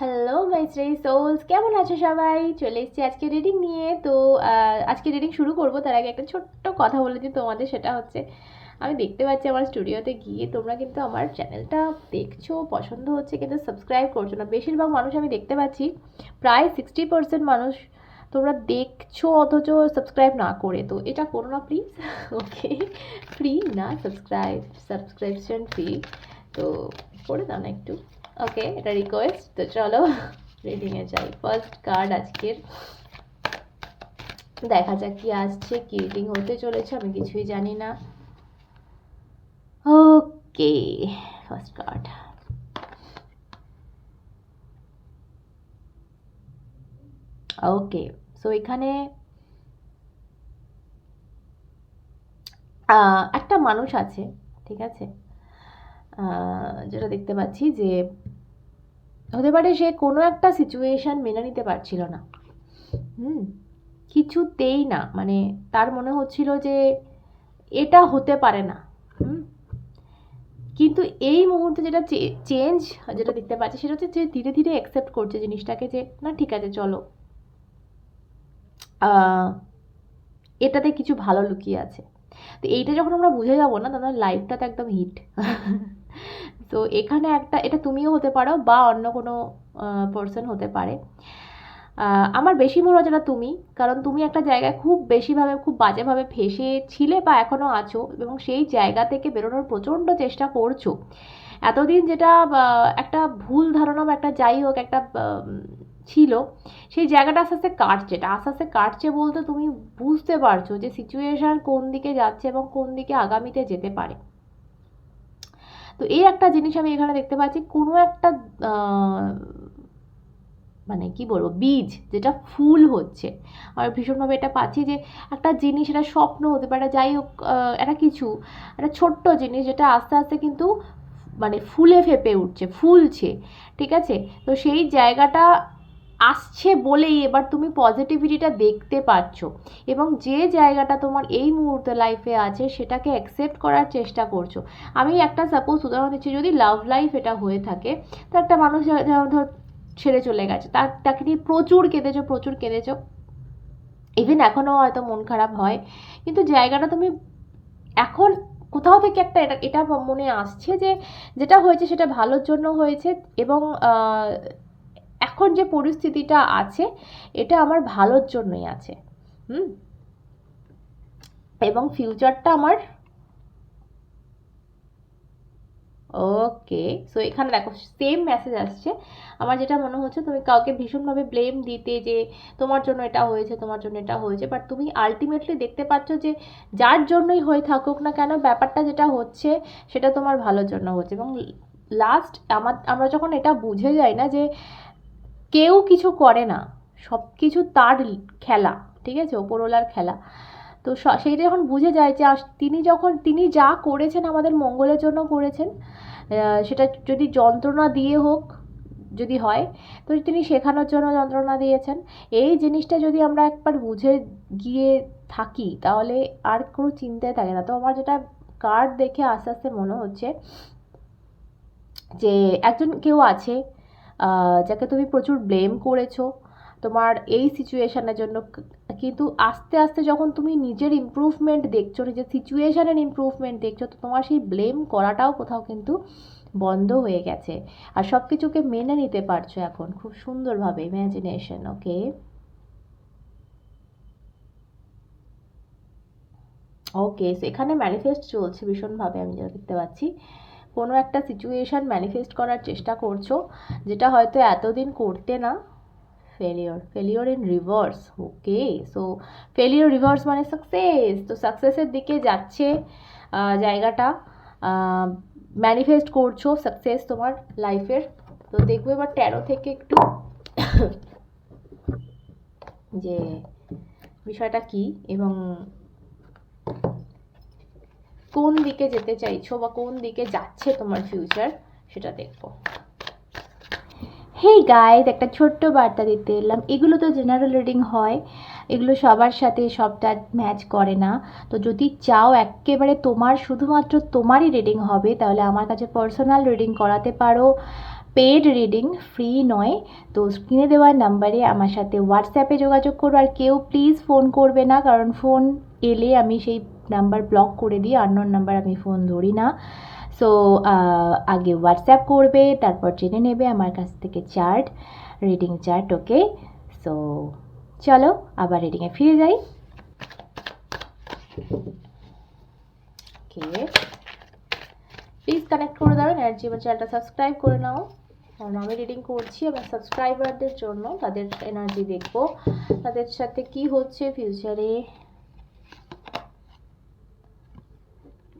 Hello my Shri sols কেমন আছো সবাই? চলে এসেছি আজকে রিডিং নিয়ে। তো আজকে রিডিং শুরু করব। তার আগে একটা ছোট্ট কথা বলে দিই তোমাদের, সেটা হচ্ছে, আমি দেখতে পাচ্ছি আমার স্টুডিওতে গিয়ে তোমরা কিন্তু আমার চ্যানেলটা দেখছ, পছন্দ হচ্ছে, কিন্তু সাবস্ক্রাইব করছ না। বেশিরভাগ মানুষ আমি দেখতে পাচ্ছি, প্রায় সিক্সটি পার্সেন্ট মানুষ তোমরা দেখছ, অথচ সাবস্ক্রাইব না করে। তো এটা করো না প্লিজ ওকে ফ্রি না সাবস্ক্রাইব সাবস্ক্রিপশন ফ্রি তো, করে দাও না একটু। ওকে এটা রিকোয়েস্ট তো চলো রিডিংয়ে যাই। ফার্স্ট কার্ড আজকের। দেখা যাক কি আসছে, কি রিডিং হতে চলেছে, আমি কিছুই জানি না। Okay first card okay so এখানে একটা মানুষ আছে, ঠিক আছে? যেটা দেখতে পাচ্ছি যে হতে পারে সে কোনো একটা সিচুয়েশান মেনে নিতে পারছিল না। হুম, কিছুতেই না মানে তার মনে হচ্ছিল যে এটা হতে পারে না। হুম, কিন্তু এই মুহূর্তে যেটা চেঞ্জ যেটা দেখতে পাচ্ছি সেটা হচ্ছে যে ধীরে ধীরে অ্যাকসেপ্ট করছে জিনিসটাকে যে, না, ঠিক আছে, চলো। এটাতে কিছু ভালো লুকিয়ে আছে। তো এইটা যখন আমরা বুঝে যাব না তখন লাইফটা তো একদম হিট তো এখানে একটা, এটা তুমিও হতে পারো বা অন্য কোনো পার্সন হতে পারে। আমার বেশি মনে হচ্ছে তুমি, কারণ তুমি একটা জায়গায় খুব বেশিভাবে, খুব বাজেভাবে ফেসে ছিলে বা এখনও আছো এবং সেই জায়গা থেকে বেরোনোর প্রচণ্ড চেষ্টা করছ। এতদিন যেটা একটা ভুল ধারণা বা একটা যাই হোক একটা ছিল, সেই জায়গাটা আস্তে আস্তে কাটছে। এটা আস্তে আস্তে কাটছে বলতে তুমি বুঝতে পারছ যে সিচুয়েশন কোন দিকে যাচ্ছে এবং কোন দিকে আগামীতে যেতে পারে। তো এই একটা জিনিস আমি এখানে দেখতে পাচ্ছি, কোনো একটা মানে কি বলব, বীজ যেটা ফুল হচ্ছে। আর ভীষণভাবে এটা পাচ্ছি যে একটা জিনিস, এটা স্বপ্ন হতে পারে, যাই হোক একটা কিছু, একটা ছোট্ট জিনিস যেটা আস্তে আস্তে কিন্তু মানে ফুলে ফেপে উঠছে, ফুলছে, ঠিক আছে? তো সেই জায়গাটা আসছে বলেই এবার তুমি পজিটিভিটিটা দেখতে পাচ্ছ। এবং যে জায়গাটা তোমার এই মুহূর্তে লাইফে আছে, সেটাকে অ্যাকসেপ্ট করার চেষ্টা করছ। আমি একটা সাপোজ উদাহরণ দিচ্ছি, যদি লাভ লাইফ এটা হয়ে থাকে, তো একটা মানুষ ধর ছেড়ে চলে গেছে, তার, তাকে নিয়ে প্রচুর কেঁদেছো প্রচুর কেঁদেছো। ইভেন এখনও হয়তো মন খারাপ হয়, কিন্তু জায়গাটা তুমি এখন কোথাও থেকে একটা এটা এটা মনে আসছে যে, যেটা হয়েছে সেটা ভালোর জন্য হয়েছে এবং এখন যে পরিস্থিতিটা আছে, এটা আমার ভালোর জন্যই আছে। হুম? এবং ফিউচারটা আমার ওকে সো এখানে দেখো সেম মেসেজ আসছে। আমার যেটা মনে হচ্ছে, তুমি কাউকে ভীষণভাবে ব্লেম দিতে যে তোমার জন্য এটা হয়েছে, তোমার জন্য এটা হয়েছে বাট তুমি আলটিমেটলি দেখতে পাচ্ছ যে যার জন্যই হয়ে থাকুক না কেন, ব্যাপারটা যেটা হচ্ছে, সেটা তোমার ভালোর জন্য হচ্ছে। এবং লাস্ট আমার, আমরা যখন এটা বুঝে যাই না যে কেউ কিছু করে না। সব কিছু তার খেলা, ঠিক আছে? ওপরওয়ালার খেলা। তো সেইটা যখন বুঝে যায় যে তিনি যখন, তিনি যা করেছেন আমাদের মঙ্গলের জন্য করেছেন সেটা যদি যন্ত্রণা দিয়ে হোক, যদি হয়, তো তিনি শেখানোর জন্য যন্ত্রণা দিয়েছেন। এই জিনিসটা যদি আমরা একবার বুঝে গিয়ে থাকি, তাহলে আর কোনো চিন্তায় থাকে না। তো আমার যেটা কার্ড দেখে আস্তে আস্তে মনে হচ্ছে যে একজন কেউ আছে যাকে তুমি প্রচুর ব্লেম করেছ, তোমার এই সিচুয়েশনের জন্য কিন্তু আস্তে আস্তে যখন তুমি নিজের ইমপ্রুভমেন্ট দেখছ, নিজের সিচুয়েশানের ইমপ্রুভমেন্ট দেখছ, তো তোমার সেই ব্লেম করাটাও কোথাও কিন্তু বন্ধ হয়ে গেছে। আর সব কিছুকে মেনে নিতে পারছ এখন, খুব সুন্দরভাবে ইম্যাজিনেশন ওকে ওকে এখানে ম্যানিফেস্ট চলছে ভীষণভাবে, আমি যেটা দেখতে পাচ্ছি। কোনো একটা সিচুয়েশন ম্যানিফেস্ট করার চেষ্টা করছ, যেটা হয়তো এতদিন করতে না? Failure failure in reverse okay so failure reverse মানে সাকসেস তো সাকসেসের দিকে যাচ্ছে জায়গাটা ম্যানিফেস্ট করছ সাকসেস তোমার লাইফের তো দেখব এবার তেরো থেকে একটু যে বিষয়টা কি এবং কোন দিকে যেতে চাইছো বা কোন দিকে যাচ্ছে তোমার ফিউচার সেটা দেখব। হেই গাইজ একটা ছোট্ট বার্তা দিতে এলাম। এগুলো তো জেনারেল রিডিং হয়, এগুলো সবার সাথে সবটা ম্যাচ করে না। তো যদি চাও একেবারে তোমার, শুধুমাত্র তোমারই রিডিং হবে, তাহলে আমার কাছে পার্সোনাল রিডিং করাতে পারো। পেড রিডিং ফ্রি নয়। তো স্ক্রিনে দেওয়ার নাম্বারে আমার সাথে হোয়াটসঅ্যাপে যোগাযোগ করো। আর কেউ প্লিজ ফোন করবে না, কারণ ফোন এলে আমি সেই নাম্বার ব্লক করে দিই আননোন নাম্বার আমি ফোন ধরি না। সো আগে হোয়াটসঅ্যাপ করবে, তারপর জেনে নেবে আমার কাছ থেকে chart reading chart okay so চলো, আবার রিডিংয়ে ফিরে যাই। ওকে প্লিজ কানেক্ট করে দাও এনার্জি আমার চ্যানেলটা সাবস্ক্রাইব করে নাও। কারণ আমি রিডিং করছি আমার সাবস্ক্রাইবারদের জন্য তাদের এনার্জি দেখব। তাদের সাথে কি হচ্ছে ফিউচারে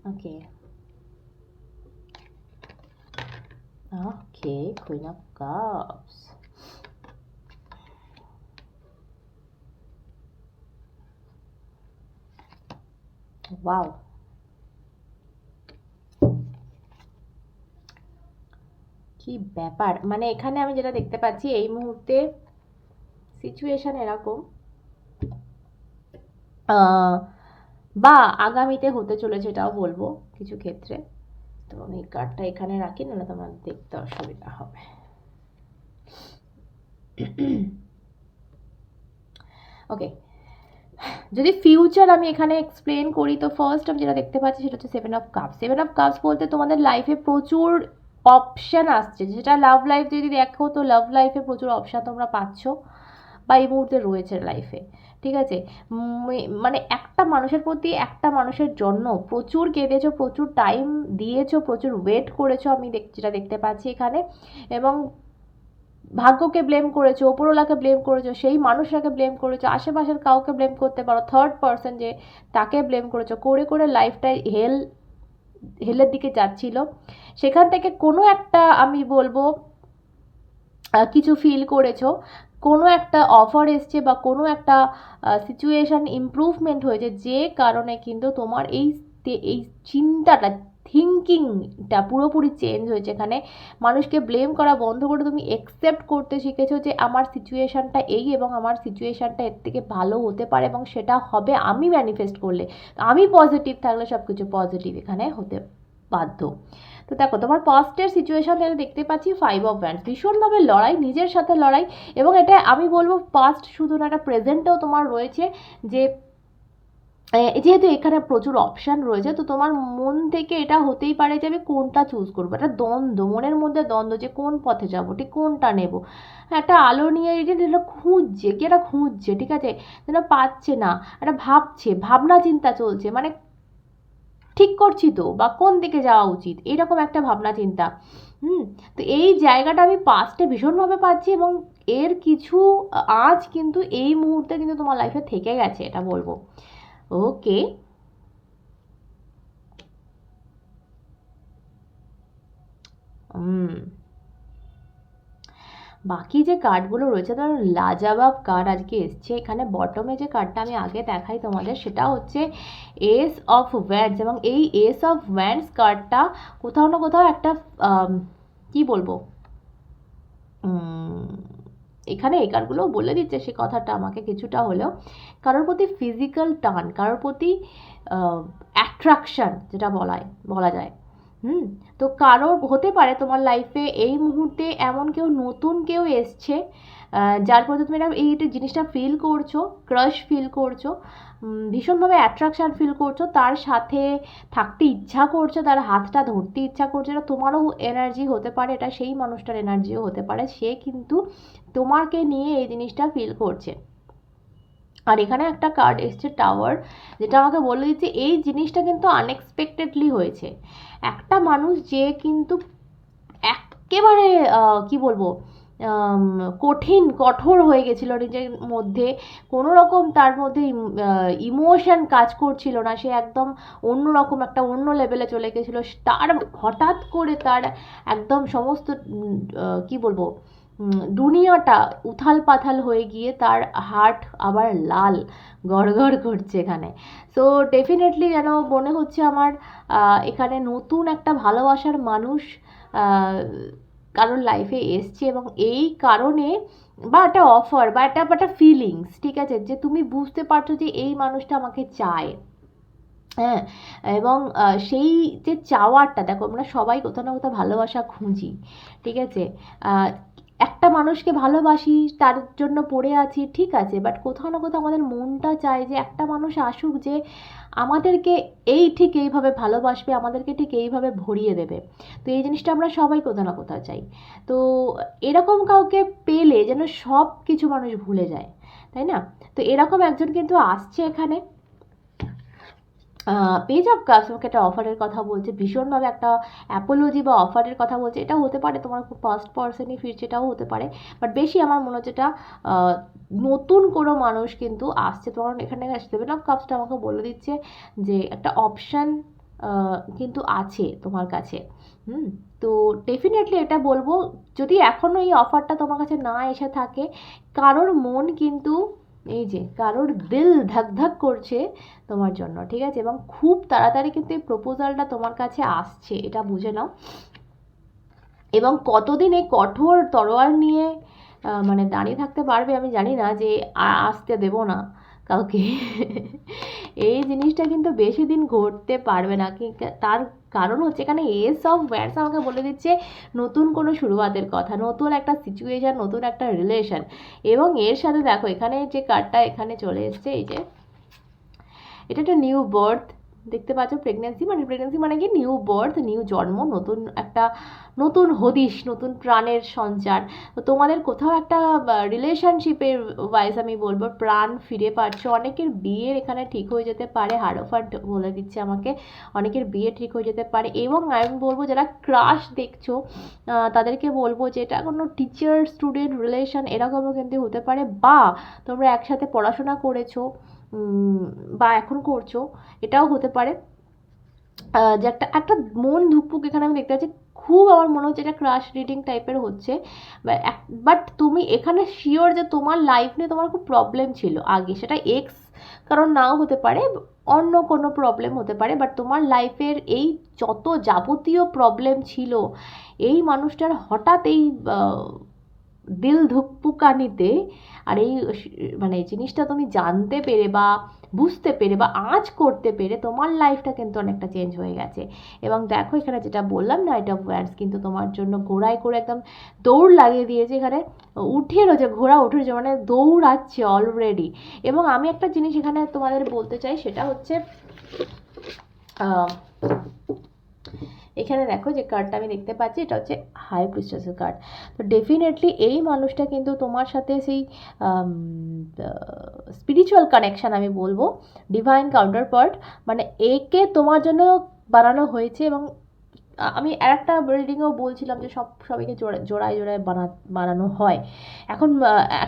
ওকে ওকে Queen of Cups. Wow. কি ব্যাপার মানে এখানে আমি যেটা দেখতে পাচ্ছি এই মুহূর্তে সিচুয়েশন এরকম আহ, বা আগামীতে হতে চলেছে এটাও বলব কিছু ক্ষেত্রে। তো আমি কার্ডটা এখানে রাখি, নাহলে তোমার দেখতে অসুবিধা হবে। ওকে যদি ফিউচার আমি এখানে এক্সপ্লেন করি, তো ফার্স্ট আমি যেটা দেখতে পাচ্ছি সেটা হচ্ছে seven of cups seven of cups বলতে তোমাদের লাইফে প্রচুর অপশান আসছে। যেটা লাভ লাইফ যদি দেখো, তো লাভ লাইফে প্রচুর অপশান তোমরা পাচ্ছ বা এই মুহূর্তে রয়েছে লাইফে ঠিক আছে? মানে একটা মানুষের প্রতি একটা মানুষের জন্য প্রচুর কেঁদেছো, প্রচুর টাইম দিয়েছ, প্রচুর ওয়েট করেছ আমি দেখ- যেটা দেখতে পাচ্ছি এখানে। এবং ভাগ্যকে ব্লেম করেছ ওপরওয়ালাকে ব্লেম করেছ, সেই মানুষটাকে ব্লেম করেছ, আশেপাশের কাউকে ব্লেম করতে পারো থার্ড পার্সন যে তাকে ব্লেম করেছ, করে করে লাইফটাই হেল হেলের দিকে যাচ্ছিল। সেখান থেকে কোনো একটা আমি বলব কিছু ফিল করেছ। কোনো একটা অফার এসছে বা কোনো একটা সিচুয়েশান ইমপ্রুভমেন্ট হয়েছে, যে কারণে কিন্তু তোমার এই এই চিন্তাটা থিঙ্কিংটা পুরোপুরি চেঞ্জ হয়েছে এখানে। মানুষকে ব্লেম করা বন্ধ করে তুমি একসেপ্ট করতে শিখেছো যে আমার সিচুয়েশানটা এই এবং আমার সিচুয়েশানটা এর থেকে ভালো হতে পারে এবং সেটা হবে আমি ম্যানিফেস্ট করলে। আমি পজিটিভ থাকলে সব কিছু পজিটিভ এখানে হতে বাধ্য। তো দেখো, তোমার পাস্টের সিচুয়েশন দেখতে পাচ্ছি ফাইভ অফ ব্যান্ডস ভীষণভাবে লড়াই, নিজের সাথে লড়াই এবং এটা আমি বলব পাস্ট শুধু না, এটা প্রেজেন্টেও তোমার রয়েছে যে যেহেতু এখানে প্রচুর অপশান রয়েছে, তো তোমার মন থেকে এটা হতেই পারে যে আমি কোনটা চুজ করব। একটা দ্বন্দ্ব, মনের মধ্যে দ্বন্দ্ব যে কোন পথে যাব, ঠিক কোনটা নেব। একটা আলো নিয়ে এটা এটা খুঁজছে, কি একটা খুঁজছে, ঠিক আছে? যেন পাচ্ছে না, একটা ভাবছে ভাবনা চিন্তা চলছে মানে ঠিক করছি তো, বা কোন দিকে যাওয়া উচিত? এরকম একটা ভাবনা চিন্তা। হুম, তো এই জায়গাটা আমি পাস্টে ভীষণভাবে পাচ্ছি এবং এর কিছু আজ কিন্তু এই মুহূর্তে কিন্তু তোমার লাইফে থেকে গেছে, এটা বলব। ওকে হুম। বাকি যে কার্ডগুলো রয়েছে, ধরো লাজাবাব কার্ড আজকে এসছে, এখানে বটমে যে কার্ডটা আমি আগে দেখাই তোমাদের, সেটা হচ্ছে এস অফ ওয়্যান্ডস এবং এই এস অফ ওয়্যান্ডস কার্ডটা কোথাও না কোথাও একটা কি বলব? এখানে এই কার্ডগুলো বলে দিচ্ছে সে কথাটা আমাকে কিছুটা হলেও। কারোর প্রতি ফিজিক্যাল টান, কারোর প্রতি অ্যাট্রাকশন যেটা বলায়, বলা যায়। হুম, তো কারোর হতে পারে তোমার লাইফে এই মুহূর্তে এমন কেউ, নতুন কেউ এসছে যার প্রতি তুমি এটা এই জিনিসটা ফিল করছ ক্রাশ ফিল করছ ভীষণভাবে অ্যাট্রাকশান ফিল করছ, তার সাথে থাকতে ইচ্ছা করছে, তার হাতটা ধরতে ইচ্ছা করছে, এটা তোমারও এনার্জি হতে পারে, এটা সেই মানুষটার এনার্জিও হতে পারে, সে কিন্তু তোমাকে নিয়ে এই জিনিসটা ফিল করছে। আর এখানে একটা কার্ড এসছে টাওয়ার যেটা আমাকে বলে দিচ্ছে এই জিনিসটা কিন্তু আনএক্সপেক্টেডলি হয়েছে। একটা মানুষ যে কিন্তু একেবারে কি বলব কঠিন, কঠোর হয়ে গেছিল নিজের মধ্যে কোনো রকম তার মধ্যে ইমোশন কাজ করছিল না, সে একদম অন্য রকম একটা অন্য লেভেলে চলে গেছিল, তার হঠাৎ করে তার একদম সমস্ত কি বলব দুনিয়াটা উথাল পাথাল হয়ে গিয়ে তার হার্ট আবার লাল, গড়গড় করছে এখানে। সো ডেফিনেটলি যেন মনে হচ্ছে আমার এখানে নতুন একটা ভালোবাসার মানুষ কারোর লাইফে এসছে এবং এই কারণে বা একটা অফার বা একটা একটা ফিলিংস ঠিক আছে? যে তুমি বুঝতে পারছ যে এই মানুষটা আমাকে চায়। হ্যাঁ? এবং সেই যে চাওয়ারটা দেখো আমরা সবাই কোথাও না কোথাও ভালোবাসা খুঁজি, ঠিক আছে? একটা মানুষকে ভালোবাসি, তার জন্য পড়ে আছি, ঠিক আছে বাট কোথাও না কোথাও আমাদের মনটা চায় যে একটা মানুষ আসুক যে আমাদেরকে এই ঠিক এইভাবে ভালোবাসবে, আমাদেরকে ঠিক এইভাবে ভরিয়ে দেবে। তো এই জিনিসটা আমরা সবাই কোথাও না কোথাও চাই। তো এরকম কাউকে পেলে যেন সব কিছু মানুষ ভুলে যায়, তাই না? তো এরকম একজন কিন্তু আসছে এখানে পেজ অফ কাজ তোমাকে একটা অফারের কথা বলছে, ভীষণভাবে একটা অ্যাপোলজি বা অফারের কথা বলছে। এটা হতে পারে তোমার খুব ফার্স্ট পার্সনই ফিরছে এটাও হতে পারে। বাট বেশি আমার মনে হচ্ছে এটা নতুন কোনো মানুষ কিন্তু আসছে। তোমার এখানে সেভেন অফ কাপসটা আমাকে বলে দিচ্ছে যে একটা অপশান কিন্তু আছে তোমার কাছে। হুম? তো ডেফিনেটলি এটা বলব। যদি এখনও এই অফারটা তোমার কাছে না এসে থাকে, কারোর মন কিন্তু এই যে, কারোর দিল ধাক ধাক করছে তোমার জন্য, ঠিক আছে? এবং খুব তাড়াতাড়ি কিন্তু এই প্রপোজালটা তোমার কাছে আসছে, এটা বুঝে নাও। এবং কতদিন এই কঠোর তরোয়াল নিয়ে মানে দাঁড়িয়ে থাকতে পারবে আমি জানি না যে আসতে দেব না কাউকে। এই জিনিসটা কিন্তু বেশি দিন ঘটতে পারবে না তার কারণ হচ্ছে এখানে এস অফ ওয়ার্স আমাকে বলে দিচ্ছে নতুন কোনো শুরুয়াতের কথা, নতুন একটা সিচুয়েশান নতুন একটা রিলেশন এবং এর সাথে দেখো এখানে যে কার্ডটা এখানে চলে এসছে, এই যে, এটা একটা নিউ বার্থ দেখতে পাচ্ছ প্রেগনেন্সি মানে প্রেগনেন্সি মানে কি নিউ বার্থ নিউ জন্ম, নতুন একটা, নতুন হদিশ, নতুন প্রাণের সঞ্চার। তো তোমাদের কোথাও একটা রিলেশনশিপের ওয়াইজ আমি বলব, প্রাণ ফিরে পাচ্ছ। অনেকের বিয়ের এখানে ঠিক হয়ে যেতে পারে হার্ডোফার্ট বলে দিচ্ছে আমাকে। অনেকের বিয়ে ঠিক হয়ে যেতে পারে। এবং আমি বলব, যারা ক্রাশ দেখছ তাদেরকে বলব যে এটা কোনো টিচার স্টুডেন্ট রিলেশন এরকমও কিন্তু হতে পারে। বা তোমরা একসাথে পড়াশোনা করেছ বা এখন করছ, এটাও হতে পারে। যে একটা একটা মন ধুকপুক এখানে আমি দেখতে পাচ্ছি, খুব আমার মনে হচ্ছে এটা ক্রাশ রিডিং টাইপের হচ্ছে। বাট তুমি এখানে শিওর যে তোমার লাইফ নিয়ে তোমার খুব প্রবলেম ছিল আগে, সেটা এক্স কারণ নাও হতে পারে, অন্য কোনো প্রবলেম হতে পারে বাট তোমার লাইফের এই যত যাবতীয় প্রবলেম ছিল, এই মানুষটার হঠাৎ এই দিল ধুকপুকানিতে, আর এই মানে জিনিসটা তুমি জানতে পেরে বা বুঝতে পেরে বা আজ করতে পেরে তোমার লাইফটা কিন্তু অনেকটা চেঞ্জ হয়ে গেছে। এবং দেখো এখানে যেটা বললাম নাইট অফ ওয়ার্স কিন্তু তোমার জন্য ঘোড়ায় করে একদম দৌড় লাগিয়ে দিয়েছে এখানে। উঠিয়ে রয়েছে, ঘোড়া উঠে রয়েছে মানে দৌড়াচ্ছে অলরেডি এবং আমি একটা জিনিস এখানে তোমাদের বলতে চাই, সেটা হচ্ছে এখানে দেখো যে কার্ডটা আমি দেখতে পাচ্ছি, এটা হচ্ছে হাই প্রিস্টেসের কার্ড তো ডেফিনেটলি এই মানুষটা কিন্তু তোমার সাথে সেই স্পিরিচুয়াল কানেকশান আমি বলব ডিভাইন কাউন্টার পার্ট মানে একে তোমার জন্য বানানো হয়েছে এবং আমি আর একটা রিডিংও বলছিলাম যে সব, সবাইকে জোড়া, জোড়ায় জোড়ায় বানা, বানানো হয়। এখন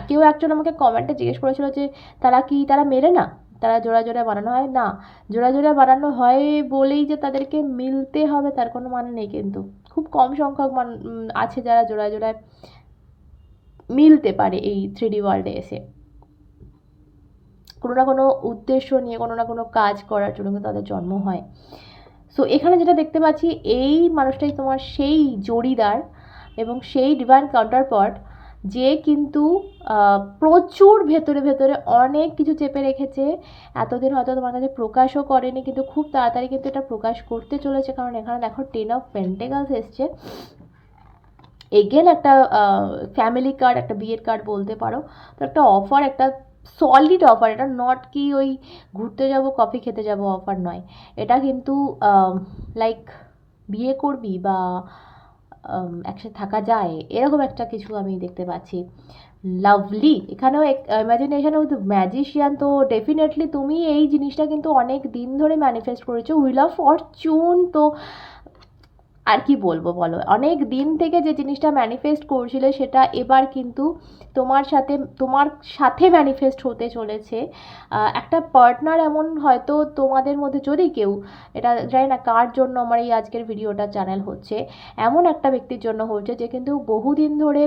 কেউ একজন আমাকে কমেন্টে জিজ্ঞেস করেছিল যে তারা কি, তারা মেরে না? তারা জোড়া জোড়ায় বানানো হয়? না, জোড়া জোড়া বানানো হয় বলেই যে তাদেরকে মিলতে হবে, তার কোনো মানে নেই কিন্তু। খুব কম সংখ্যক মান আছে যারা জোড়ায় জোড়ায় মিলতে পারে এই থ্রি ডি ওয়ার্ল্ডে এসে। কোনো না কোনো উদ্দেশ্য নিয়ে, কোনো না কোনো কাজ করার জন্য কিন্তু তাদের জন্ম হয়। সো এখানে যেটা দেখতে পাচ্ছি, এই মানুষটাই তোমার সেই জড়িদার এবং সেই ডিভাইন কাউন্টারপার্ট যে কিন্তু প্রচুর ভেতরে ভেতরে অনেক কিছু চেপে রেখেছে। এতদিন হয়তো তোমার কাছে প্রকাশও করেনি, কিন্তু খুব তাড়াতাড়ি কিন্তু এটা প্রকাশ করতে চলেছে, কারণ এখানে দেখো টেন অফ পেন্টেগালস এসছে। এগেন একটা ফ্যামিলি কার্ড একটা বিয়ের কার্ড বলতে পারো। তো একটা অফার একটা সলিড অফার এটা নট কি ওই ঘুরতে যাব কফি খেতে যাব অফার নয়। এটা কিন্তু লাইক বিয়ে করবি বা একসাথে থাকা যায়। এরকম একটা কিছু আমি দেখতে পাচ্ছি। লাভলি এখানেও ইমাজিনেশন উইথ ম্যাজিশিয়ান তো ডেফিনেটলি তুমি এই জিনিসটা কিন্তু অনেক দিন ধরে ম্যানিফেস্ট করেছ। উইল অফ ফরচুন তো আর কি বলব বলো? অনেক দিন থেকে যে জিনিসটা ম্যানিফেস্ট করছিলে সেটা এবার কিন্তু তোমার সাথে তোমার সাথে ম্যানিফেস্ট হতে চলেছে। একটা পার্টনার এমন হয়তো তোমাদের মধ্যে যদি কেউ, এটা জানি না কার জন্য আমার এই আজকের ভিডিওটা চ্যানেল হচ্ছে, এমন একটা ব্যক্তির জন্য হচ্ছে যে কিন্তু বহুদিন ধরে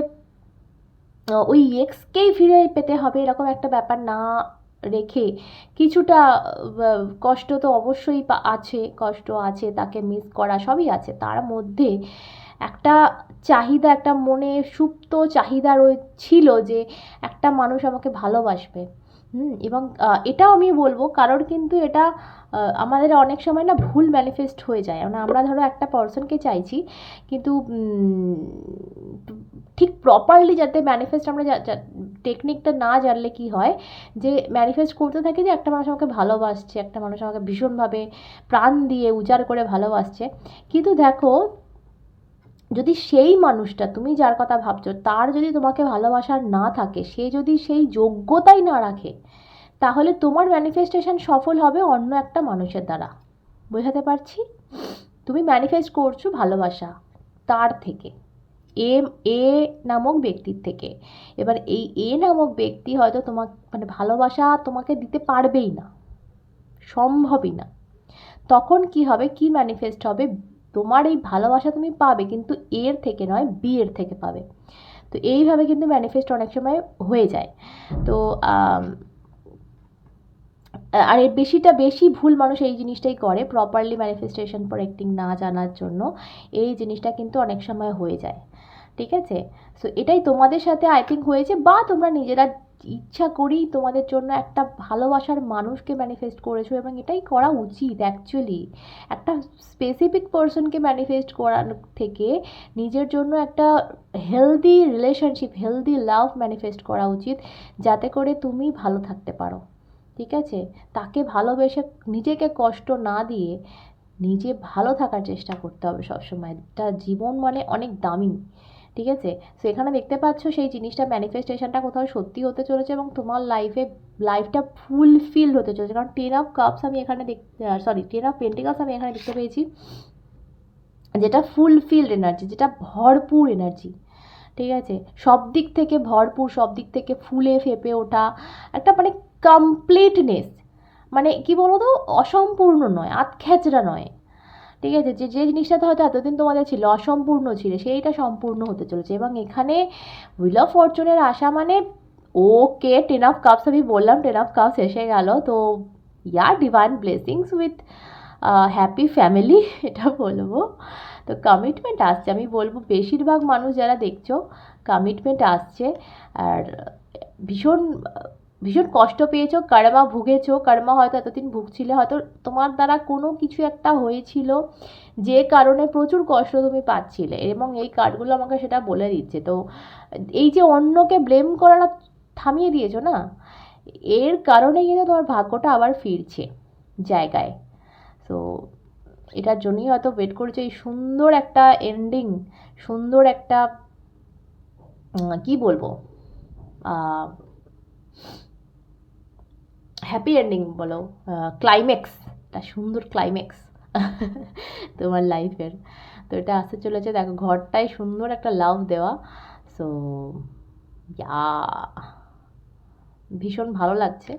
ওই এক্সকেই ফিরে পেতে হবে এরকম একটা ব্যাপার না রেখে কিছুটা কষ্ট তো অবশ্যই আছে, কষ্ট আছে, তাকে মিস করা সবই আছে। তার মধ্যে একটা চাহিদা, একটা মনে সুপ্ত চাহিদা রয়ে, ছিল যে একটা মানুষ আমাকে ভালোবাসবে। এবং এটাও আমি বলব, কারোর কিন্তু এটা আমাদের অনেক সময় না ভুল ম্যানিফেস্ট হয়ে যায়। মানে আমরা ধরো একটা পার্সনকে চাইছি, কিন্তু ঠিক প্রপারলি যাতে ম্যানিফেস্ট আমরা টেকনিকটা না জানলে কি হয়? যে ম্যানিফেস্ট করতে থাকি যে একটা মানুষ আমাকে ভালোবাসছে, একটা মানুষ আমাকে ভীষণভাবে প্রাণ দিয়ে উজাড় করে ভালোবাসছে। কিন্তু দেখো, যদি সেই মানুষটা, তুমি যার কথা ভাবছ, তার যদি তোমাকে ভালোবাসার না থাকে, সে যদি সেই যোগ্যতাই না রাখে, তাহলে তোমার ম্যানিফেস্টেশন সফল হবে অন্য একটা মানুষের দ্বারা। বোঝাতে পারছি? তুমি ম্যানিফেস্ট করছ ভালোবাসা, তার থেকে। এ এ নামক ব্যক্তির থেকে। এবার এই এ নামক ব্যক্তি হয়তো তোমার মানে ভালোবাসা তোমাকে দিতে পারবেই না, সম্ভবই না। তখন কি হবে, কি ম্যানিফেস্ট হবে? তোমার এই ভালোবাসা তুমি পাবে, কিন্তু এর থেকে নয় বি এর থেকে পাবে। তো এইভাবে কিন্তু ম্যানিফেস্ট অনেক সময় হয়ে যায়। তো আর এর বেশিটা বেশি ভুল মানুষ এই জিনিসটাই করে প্রপারলি ম্যানিফেস্টেশন প্রোডাক্টিং না জানার জন্য। এই জিনিসটা কিন্তু অনেক সময় হয়ে যায়। ঠিক আছে? সো এটাই তোমাদের সাথে আই থিঙ্ক হয়েছে, বা তোমরা নিজেরা ইচ্ছা করেই তোমাদের জন্য একটা ভালোবাসার মানুষকে ম্যানিফেস্ট করেছ এবং এটাই করা উচিত অ্যাকচুয়ালি একটা স্পেসিফিক পার্সনকে ম্যানিফেস্ট করার থেকে নিজের জন্য একটা healthy relationship healthy love manifest করা উচিত, যাতে করে তুমি ভালো থাকতে পারো। ঠিক আছে? তাকে ভালোবেসে নিজেকে কষ্ট না দিয়ে নিজে ভালো থাকার চেষ্টা করতে হবে সবসময়। একটা জীবন মানে অনেক দামি। ঠিক আছে? সো এখানে দেখতে পাচ্ছ সেই জিনিসটা ম্যানিফেস্টেশনটা কোথাও সত্যি হতে চলেছে এবং তোমার লাইফে লাইফটা ফুলফিল হতে চলেছে। কারণ টেন অফ কাপস আমি এখানে দেখ সরি টেন অফ পেন্টিকালস আমি এখানে দেখতে পেয়েছি, যেটা ফুলফিল্ড এনার্জি যেটা ভরপুর এনার্জি ঠিক আছে? সব দিক থেকে ভরপুর সব দিক থেকে ফুলে ফেপে ওঠা, একটা মানে কমপ্লিটনেস মানে কি বলো তো অসম্পূর্ণ নয় আতখ্যাচড়া নয়। ঠিক আছে? যে যে জিনিসটাতে হয়তো এতদিন তোমাদের ছিল, অসম্পূর্ণ ছিল, সেইটা সম্পূর্ণ হতে চলেছে। এবং এখানে হুইল অফ ফরচুনের আশা মানে ওকে টেন অফ কাপস আমি বললাম টেন অফ কাপস এসে গেল। তো yeah divine blessings with happy family এটা বলব। তো কমিটমেন্ট আসছে। আমি বলব, বেশিরভাগ মানুষ যারা দেখছ কমিটমেন্ট আসছে। আর ভীষণ ভীষণ কষ্ট পেয়েছ, কর্মা ভুগেছো, কর্মা হয়তো এতদিন ভুগছিলে, হয়তো তোমার দ্বারা কোনো কিছু একটা হয়েছিল যে কারণে প্রচুর কষ্ট তুমি পাচ্ছিলে এবং এই কার্ডগুলো আমাকে সেটা বলে দিচ্ছে। তো এই যে অন্যকে ব্লেম করাটা থামিয়ে দিয়েছ না? এর কারণে কিন্তু তোমার ভাগ্যটা আবার ফিরছে জায়গায়। তো এটার জন্যই হয়তো ওয়েট করেছ, এই সুন্দর একটা এন্ডিং সুন্দর একটা কি বলব? হ্যাপি এন্ডিং বলো ক্লাইম্যাক্স একটা সুন্দর ক্লাইম্যাক্স তোমার লাইফের তো এটা আসতে চলেছে, দেখো ঘরটাই সুন্দর একটা লাভ দেওয়া। সো ইয়া ভীষণ ভালো লাগছে।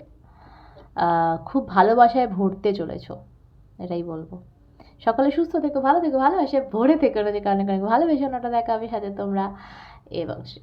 খুব ভালোবাসায় ভরতে চলেছো, এটাই বলব। সকালে সুস্থ থেকো, ভালো থেকো ভালোবাসে ভরে থেকো যে কারণে কারণে ভালোবেসে ওটা দেখা হবে সাথে তোমরা এবং শ্রী